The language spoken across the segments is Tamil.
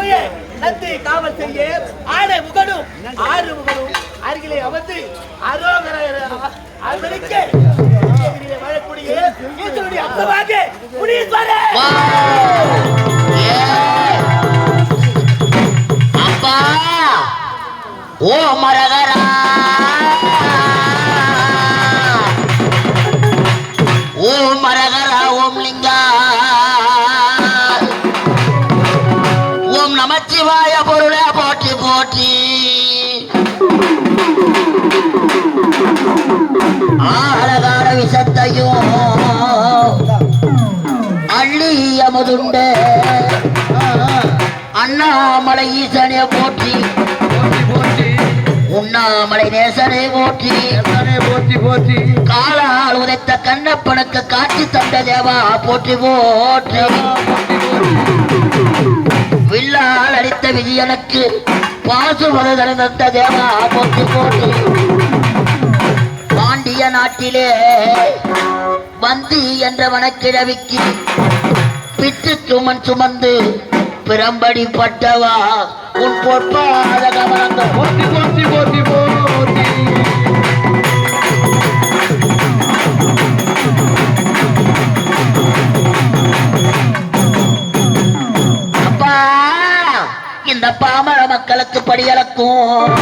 தூய நந்தி காவல் செய்ய. ஆடை முகடும் ஆறு முகடும் அருகிலே அமர்ந்து அரோகர அருளிக்க வாழக்கூடிய ஈஸ்வருடைய அம்சமாக முனீஸ்வரர் அப்பா ஓ மரகரா. ஓ மரகரா. அமுதுண்டு அண்ணாமலை ஈசனே போற்றி. உண்ணாமலை நேசனே போற்றி. போற்றி போற்றி. காலால் உதைத்த கண்ணப்பனுக்கு காட்சி தந்த தேவா போற்றி போற்றி. வில்லால் அடித்த விஜயனுக்கு பாசுமது தந்த தேவா போற்றி போற்றி. பாண்டிய நாட்டிலே வந்தி என்ற வனக்கிழவிக்கு பித்து சுமன் சுமந்து பிறம்படி பட்டவா உன் பொற்பாத அப்பா இந்த பாமர மக்களுக்கு படியளக்கும்.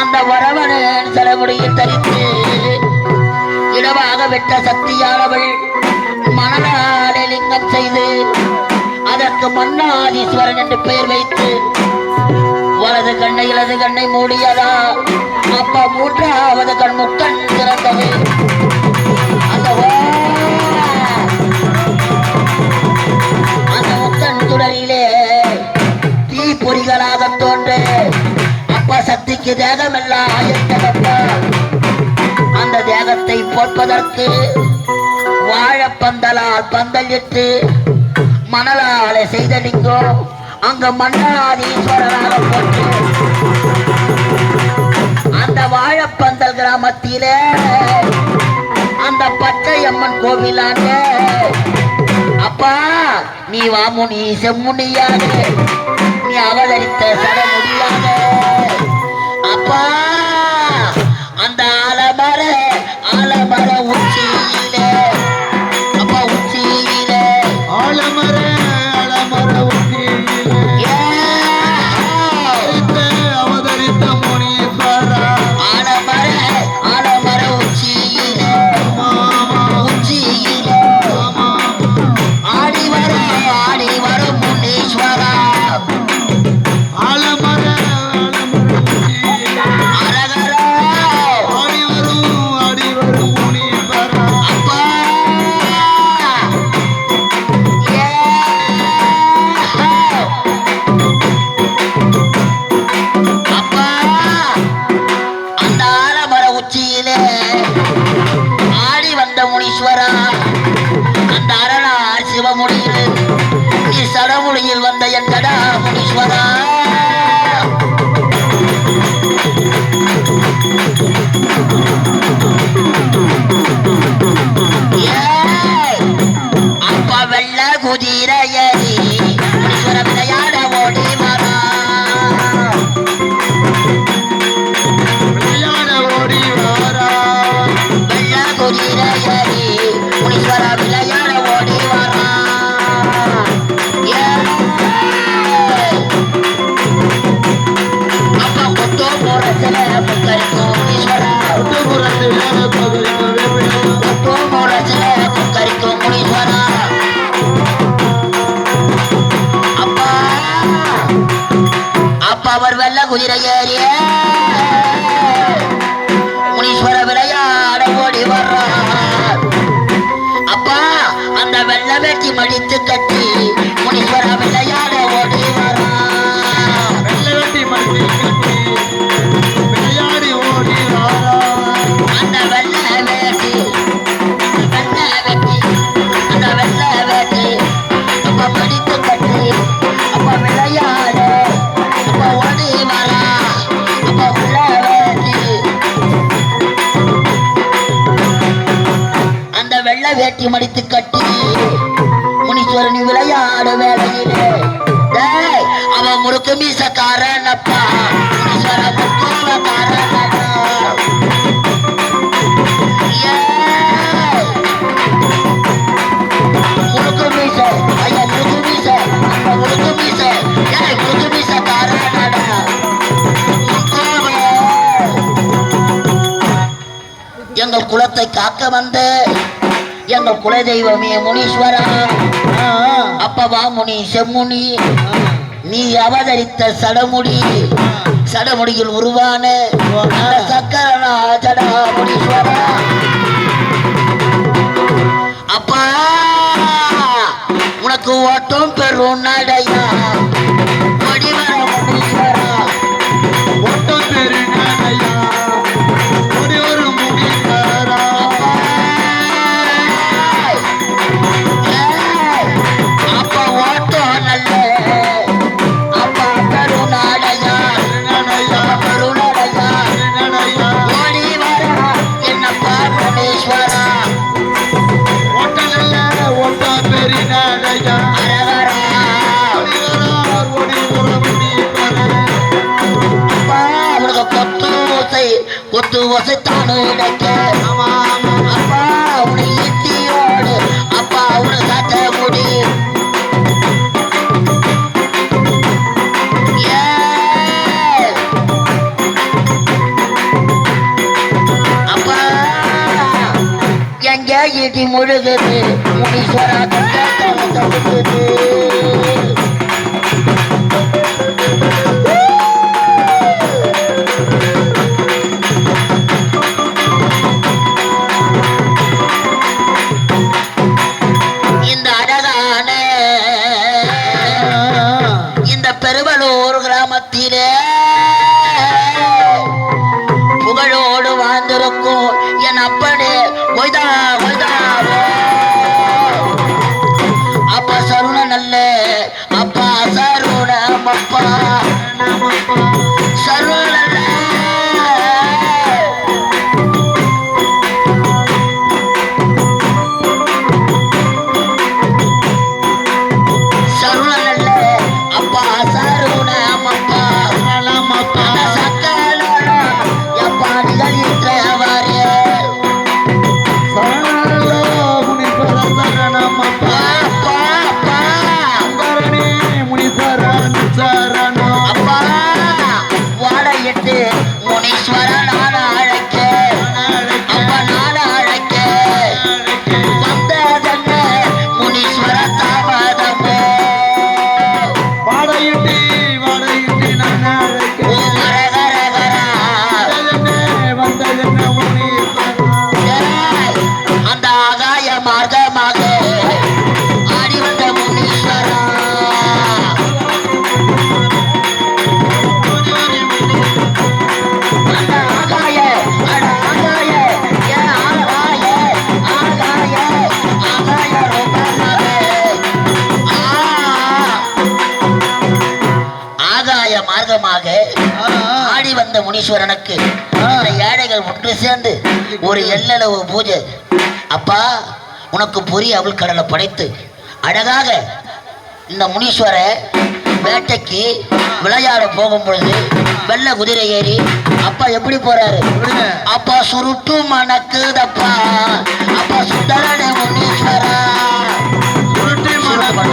அந்த வரவனின் செலவுடைய தரித்து இடமாக வெட்ட சக்தியானவள். மணலாடை செய்து அதற்கு மன்னாதீஸ்வரன் என்று பெயர் வைத்து வலது கண்ணை இடது கண்ணை மூடியதா? அப்ப மூன்றாவது கண் முக்கண் திறந்தது. அந்த வா- அந்த முக்கன் துடரிலே தீ பொறிகளாக தோன்று அப்பா சக்திக்கு தேகமெல்லாம் ஆயத்தப்பா அந்த தேகத்தை போட்பதற்கு மணலால் பந்தலிட்டு மணலாலை செய்த லிங்கம் அங்க மன்னாதீஸ்வரனாக போட்டு அந்த வாழைப்பந்தல் கிராமத்திலே அந்த பச்சையம்மன் கோவிலான அப்பா நீ வாமுனி செம்முனியாக நீ அவதரித்த சட முடியாக அப்பா அந்த அவர் வெள்ள குதிரை ஏறிய முனீஸ்வர விளையாட ஓடி வர்றார். அப்பா அந்த வெள்ள வெட்டி மடித்து கட்டி முனீஸ்வர விளையாட ஓடி வர்றார். வெள்ளை வெட்டி மண்ணில் கட்டி விளையாடி ஓடி வாரா அந்த வெள்ள கட்டி மடித்து கட்டி. முனீஸ்வரன் விளையாடு வேலையிலே. அவன் முறுக்கு மீசக்காரன் அப்பா முனீஸ்வர முறுக்கு மீச ஐயா முறுக்கு மீச. முறுக்கு மீச ஏய் முறுக்கு மீசக்காரன் எங்கள் குலத்தை காக்க வந்தேன். எங்கள் குலதெய்வமே முனீஸ்வரா அப்பவா முனி செம்முனி. நீ அவதரித்த சடமுடி. சடமுடியில் உருவான அந்த சக்கரநாதடா முனீஸ்வரா. அப்பா உனக்கு ஓட்டம் பெரும் நடையா எங்க இடி முழுகுது முனீஸ்வரா கேட்காம தடுக்குது Sharu அந்த ஆகாய மார்க்கமாக ஆடி வந்த முனீஸ்வரா ஆகாய மார்க்கமாக ஆடி வந்த முனீஸ்வரனுக்கு ஏழைகள் ஒன்று சேர்ந்து ஒரு எல்லளவு பூஜை. அப்பா உனக்கு பொறி அவள் கடலை படைத்து. அழகாக இந்த முனீஸ்வர வேட்டைக்கு விளையாட போகும் பொழுது வெள்ள குதிரை ஏறி அப்பா எப்படி போறாரு? அப்பா சுருட்டு மணக்குதப்பா. அப்பா சுந்தரனே முனீஸ்வரா. சுருட்டி மனப்பா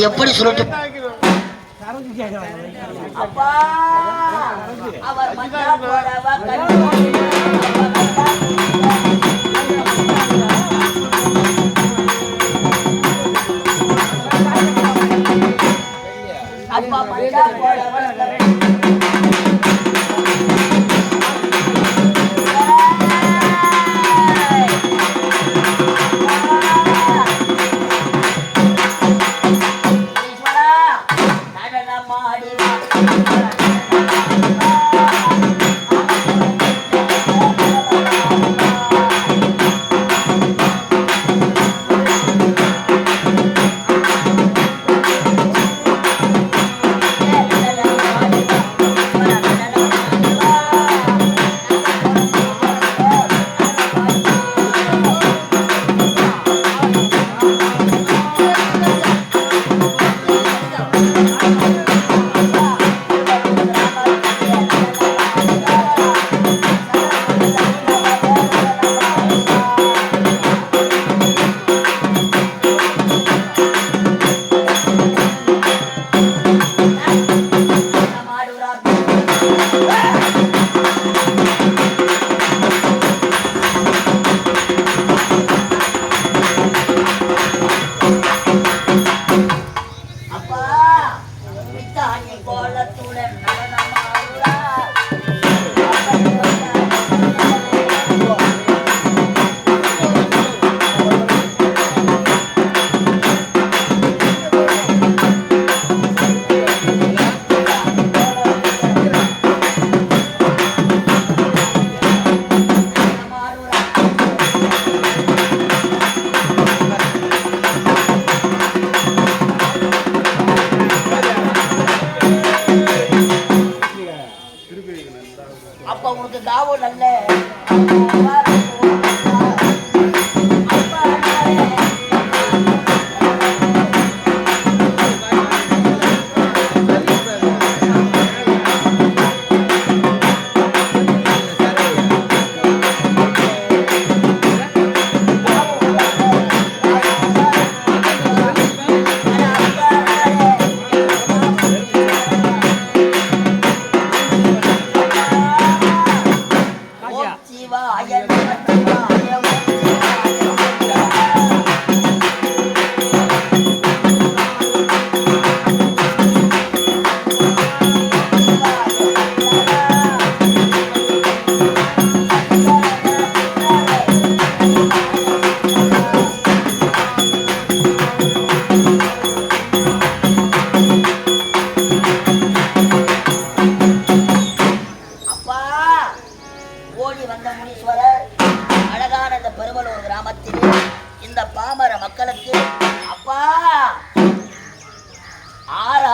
அது எப்படி சுருட்டு அப்பா அவர் மஞ்சா போடவா கண்ணு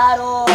மக்களுக்கு அப்பா ஆறாரோ